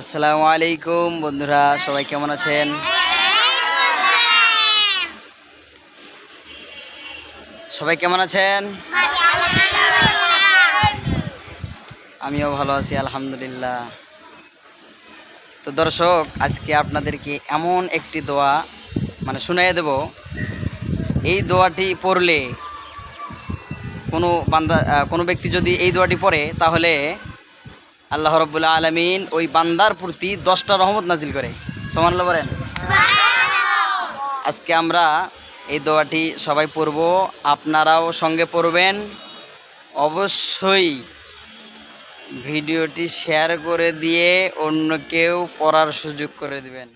আসসালামু আলাইকুম, বন্ধুরা, সবাই কেমন আছেন? সবাই কেমন আছেন? আমিও ভালো আছি, আলহামদুলিল্লাহ। তো দর্শক, আজকে আপনাদেরকে এমন একটি দোয়া মানে শুনিয়ে দেব। এই দোয়াটি পড়লে কোনো বান্দা কোনো ব্যক্তি যদি এই দোয়াটি পড়ে, তাহলে আল্লাহ রব্বুল্লা আলমিন ওই বান্দার প্রতি দশটা রহমত নাজিল করে। সমান বলেন। আজকে আমরা এই দোয়াটি সবাই পড়ব। আপনারাও সঙ্গে পড়বেন। অবশ্যই ভিডিওটি শেয়ার করে দিয়ে অন্য কেউ পড়ার সুযোগ করে দিবেন।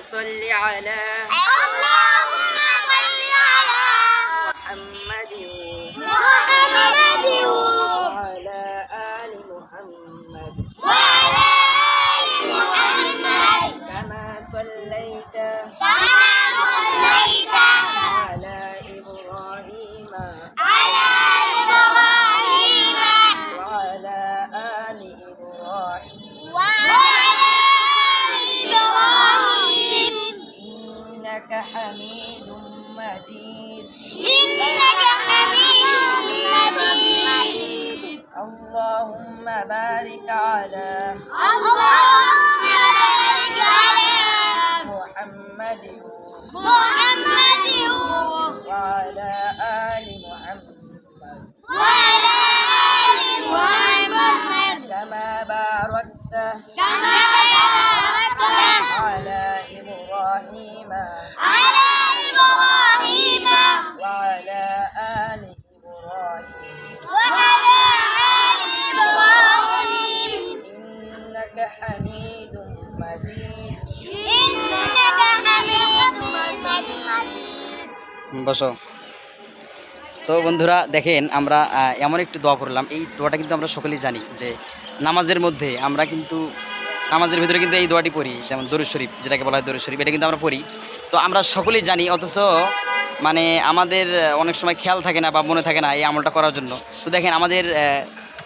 صل على اللهم صل على محمد محمد وعلى آل محمد. وعلى آل محمد. كما صليت كما صليت على إبراهيم. على إبراهيم إنك حميد مجيد. إنك حميد مجيد. اللهم بارك على اللهم بارك على محمد محمد وعلى آل محمد وعلى آل محمد. كما باركت كما إبراهيم على إبراهيم وعلى آل إبراهيم وعلى آل إبراهيم إنك حميد مجيد إنك حميد مجيد বসো তো বন্ধুরা দেখেন আমরা আহ, এমন একটি দোয়া করলাম এই দোয়াটা কিন্তু আমরা সকলেই জানি যে নামাজের মধ্যে আমরা কিন্তু নামাজের ভিতরে কিন্তু এই দোয়াটি পড়ি, যেমন দরুদ শরীফ, যেটাকে বলা হয় দরুদ শরীফ, এটা কিন্তু আমরা পড়ি। তো আমরা সকলেই জানি, অথচ মানে আমাদের অনেক সময় খেয়াল থাকে না বা মনে থাকে না এই আমলটা করার জন্য। তো দেখেন, আমাদের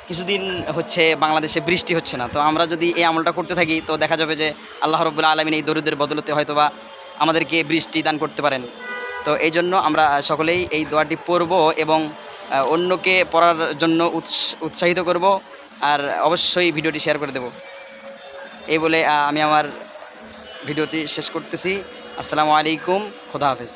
কিছুদিন হচ্ছে বাংলাদেশে বৃষ্টি হচ্ছে না, তো আমরা যদি এই আমলটা করতে থাকি, তো দেখা যাবে যে আল্লাহ রবুল্লা আলমিন এই দরিদ্রের বদলতে হয়তো বা আমাদেরকে বৃষ্টি দান করতে পারেন। তো এই জন্য আমরা সকলেই এই দোয়াটি পড়ব এবং অন্যকে পড়ার জন্য উৎস- উৎসাহিত করব, আর অবশ্যই ভিডিওটি শেয়ার করে দেব। এই বলে আমি আমার ভিডিওটি শেষ করতেছি। আসসালামু আলাইকুম খোদা হাফেজ।